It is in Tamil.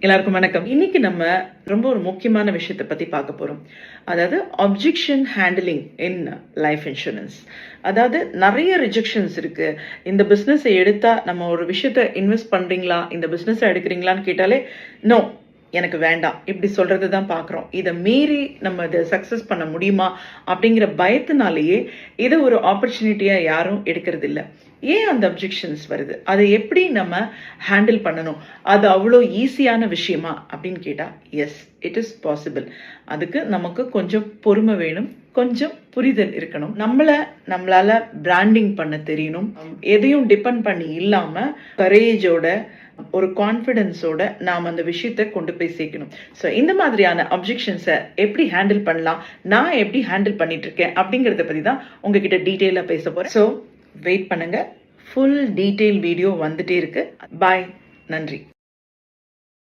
எல்லாருக்கும் வணக்கம். இன்னைக்கு நம்ம ரொம்ப ஒரு முக்கியமான விஷயத்தை பத்தி பார்க்க போறோம். அதாவது objection handling in life insurance அதாவது நிறைய ரிஜெக்ஷன்ஸ் இருக்கு. இந்த பிஸ்னஸை எடுத்தா நம்ம ஒரு விஷயத்த இன்வெஸ்ட் பண்றீங்களா? இந்த பிஸ்னஸை எடுக்கிறீங்களான்னு கேட்டாலே நோ எனக்கு வேண்டாம். இப்படி சொல்றது தான் பார்க்குறோம். இதை மீறி நம்ம இதை சக்ஸஸ் பண்ண முடியுமா? அப்படிங்கிற பயத்தினாலேயே இதை ஒரு ஆப்பர்ச்சுனிட்டியாக யாரும் எடுக்கிறது இல்லை ஏன் அந்த அப்ஜெக்ஷன்ஸ் வருது? அதை எப்படி நம்ம ஹேண்டில் பண்ணணும்? அது அவ்வளோ ஈஸியான விஷயமா? அப்படின்னு கேட்டால் எஸ் இட் இஸ் பாசிபிள் அதுக்கு நமக்கு கொஞ்சம் பொறுமை வேணும். கொஞ்சம் புரிதல் இருக்கணும். நம்மள நம்மளால பிராண்டிங் பண்ண தெரியணும். எதையும் டிபெண்ட் பண்ணி இல்லாம கரேஜோட ஒரு கான்ஃபிடென்ஸோட நாம் அந்த விஷயத்தை கொண்டு போய் சேர்க்கணும். ஸோ இந்த மாதிரியான அப்ஜெக்ஷன்ஸை எப்படி ஹேண்டில் பண்ணலாம்? நான் எப்படி ஹேண்டில் பண்ணிட்டு இருக்கேன்? அப்படிங்கிறத பற்றி தான் உங்ககிட்ட டீட்டெயிலாக பேச போகிறேன் ஸோ வெயிட் பண்ணுங்க. ஃபுல் டீட்டெயில் வீடியோ வந்துட்டே இருக்கு. பாய் நன்றி.